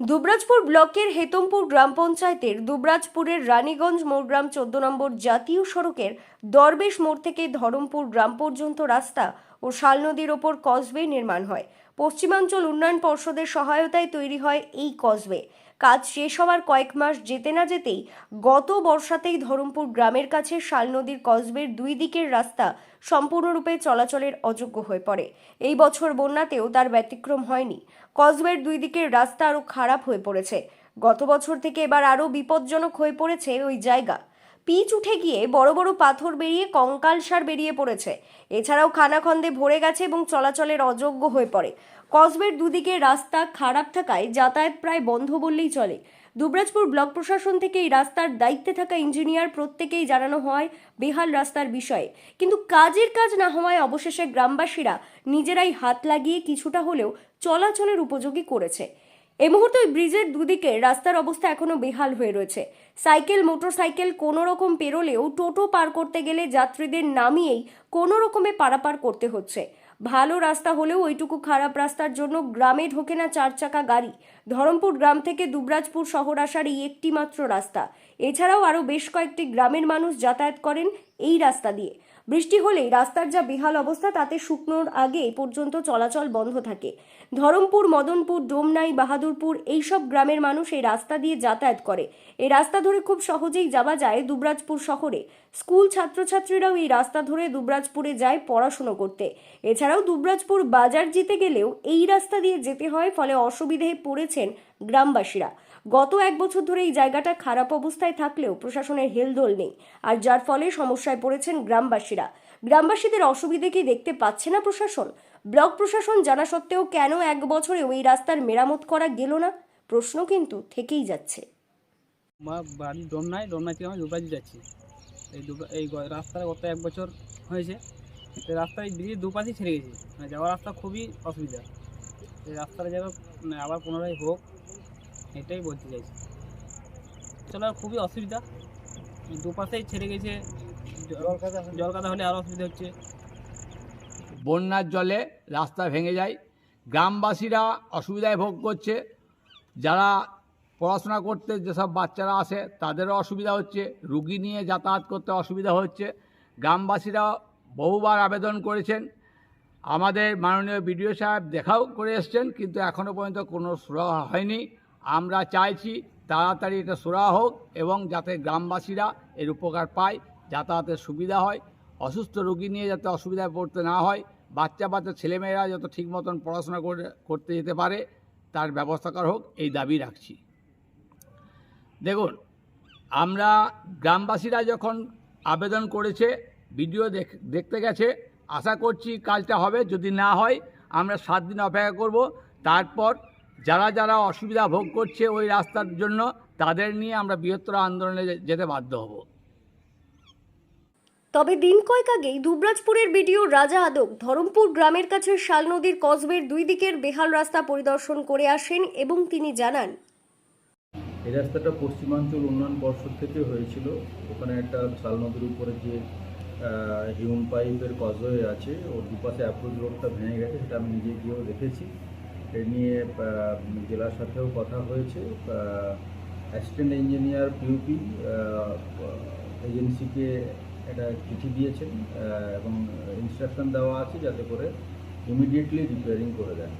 দুবরাজপুর ব্লকের হেতমপুর গ্রাম পঞ্চায়েতের দুবরাজপুরের রানীগঞ্জ মোড়গ্রাম চোদ্দ নম্বর জাতীয় সড়কের দরবেশ মোড় থেকে ধরমপুর গ্রাম পর্যন্ত রাস্তা ও শাল নদীর ওপর কজওয়ে নির্মাণ হয়। পশ্চিমাঞ্চল উন্নয়ন পর্ষদের সহায়তায় তৈরি হয় এই কজওয়ে কাজ শেষ হওয়ার কয়েক মাস যেতে না যেতেই গত বর্ষাতেই ধরমপুর গ্রামের কাছে শাল নদীর কজওয়ের দুই দিকের রাস্তা সম্পূর্ণরূপে চলাচলের অযোগ্য হয়ে পড়ে। এই বছর বন্যাতেও তার ব্যতিক্রম হয়নি। কজওয়ের দুই দিকের রাস্তা আরও খারাপ হয়ে পড়েছে। গত বছর থেকে এবার আরও বিপজ্জনক হয়ে পড়েছে ওই জায়গা। পিচ উঠে গিয়ে বড় বড় পাথর বেরিয়ে কঙ্কালসার বেরিয়ে পড়েছে। এছাড়াও খানাখন্দে ভরে গেছে এবং চলাচলের অযোগ্য হয়ে পড়ে। কসবের দুদিকে রাস্তা খারাপ থাকায় যাতায়াত প্রায় বন্ধ বললেই চলে। দুবরাজপুর ব্লক প্রশাসন থেকে এই রাস্তার দায়িত্বে থাকা ইঞ্জিনিয়ার প্রত্যেকেই জানানো হয়, বেহাল রাস্তার বিষয়ে। কিন্তু কাজের কাজ না হওয়ায় অবশেষে গ্রামবাসীরা নিজেরাই হাত লাগিয়ে কিছুটা হলেও চলাচলের উপযোগী করেছে। এই মুহূর্তে ওই ব্রিজের দুদিকে রাস্তার অবস্থা এখনও বেহাল হয়ে রয়েছে। সাইকেল, মোটরসাইকেল, কোনো রকম পেরোলেও টোটো পার করতে গেলে যাত্রীদের নামিয়েই কোনো রকমে পারাপার করতে হচ্ছে। ভালো রাস্তা হলেও ওইটুকু খারাপ রাস্তার জন্য গ্রামে ঢোকে না চার চাকা গাড়ি। ধরমপুর গ্রাম থেকে দুবরাজপুর শহর আসার এই একটি মাত্র রাস্তা। এছাড়াও আরও বেশ কয়েকটি গ্রামের মানুষ যাতায়াত করেন এই রাস্তা দিয়ে। বৃষ্টি হলেই রাস্তার যা বেহাল অবস্থা, তাতে শুকনোর আগে পর্যন্ত চলাচল বন্ধ থাকে। ধরমপুর, মদনপুর ডোমনাই বাহাদুরপুর এইসব গ্রামের মানুষ এই রাস্তা দিয়ে যাতায়াত করে। এই রাস্তা ধরে খুব সহজেই যাওয়া যায় দুবরাজপুর শহরে। স্কুল ছাত্রছাত্রীরাও এই রাস্তা ধরে দুবরাজপুরে যায় পড়াশুনো করতে। এছাড়াও দুবরাজপুর বাজার জিতে গেলেও এই রাস্তা দিয়ে যেতে হয়, ফলে অসুবিধায় পড়েছেন গ্রামবাসীরা। গত এক বছর ধরে এই জায়গাটা খারাপ অবস্থায় থাকলেও প্রশাসনের হেলদোল নেই। আর যার ফলে সমস্যায় পড়েছেন গ্রামবাসীরা। গ্রামবাসীদের অসুবিধে কি দেখতে পাচ্ছে না প্রশাসন? ব্লক প্রশাসন জানা সত্ত্বেও কেন এক বছরে ওই রাস্তার মেরামত করা গেল না? প্রশ্ন কিন্তু থেকেই যাচ্ছে। আমার বাড়ি ডোমনায় ডোমনাই থেকে আমি দুবাজি যাচ্ছি। এই এই রাস্তাটা গত এক বছর হয়েছে। রাস্তায় ব্রিজের দুপাশই ছেড়ে গেছে। মানে যাওয়ার রাস্তা খুবই অসুবিধা। এই রাস্তাটা যেন মানে আবার পুনরায় হোক এটাই বলতে চাইছি। চলার খুবই অসুবিধা। দুপাশেই ছেড়ে গেছে। জ- জল কাদা হলে আরও অসুবিধা হচ্ছে। বন্যার জলে রাস্তা ভেঙে যায়। গ্রামবাসীরা অসুবিধায় ভোগ করছে। যারা পড়াশোনা করতে যেসব বাচ্চারা আসে, তাদেরও অসুবিধা হচ্ছে। রুগী নিয়ে যাতায়াত করতে অসুবিধা হচ্ছে। গ্রামবাসীরা বহুবার আবেদন করেছেন। আমাদের মাননীয় বিডিও সাহেব দেখাও করে এসছেন, কিন্তু এখনও পর্যন্ত কোনো সুরাহা হয়নি। আমরা চাইছি তাড়াতাড়ি এটা সোরা হোক এবং যাতে গ্রামবাসীরা এর উপকার পায় যাতায়াতের সুবিধা হয়, অসুস্থ রোগী নিয়ে যাতে অসুবিধায় পড়তে না হয়, বাচ্চা বাচ্চা ছেলেমেয়েরা যত ঠিক মতন পড়াশোনা করে, করতে যেতে পারে, তার ব্যবস্থা করা হোক, এই দাবি রাখছি। দেখুন, আমরা গ্রামবাসীরা যখন আবেদন করেছে, ভিডিও দেখ- দেখতে গেছে, আশা করছি কাজটা হবে, যদি না হয়, আমরা সাত দিন অপেক্ষা করব, তারপর যারা যারা অসুবিধা ভোগ করছে ওই রাস্তার জন্য তাদের নিয়ে আমরা বৃহত্তর আন্দোলনে যেতে বাধ্য হব। তবে দিন কয়েক আগেই দুবরাজপুরের বিডিও রাজা আদক ধরমপুর গ্রামের কাছে শাল নদীর কসবের দুই দিকের বেহাল রাস্তা পরিদর্শন করে আসেন এবং তিনি জানান এই রাস্তাটা পশ্চিমাঞ্চল উন্নয়ন পর্ষদ থেকে হয়েছিল। ওখানে একটা শাল নদীর উপরে যে হিউম পাইপের কজওয়ে আছে ওর দুপাশে অ্যাপ্রোচ রোডটা ভেঙে গেছে সেটা আমি নিজে গিয়েও দেখেছি। এ নিয়ে জেলার সাথেও কথা হয়েছে। অ্যাসিস্ট্যান্ট ইঞ্জিনিয়ার পিউপি এজেন্সিকে একটা চিঠি দিয়েছেন এবং ইনস্ট্রাকশন দেওয়া আছে যাতে করে ইমিডিয়েটলি রিপেয়ারিং করে দেন।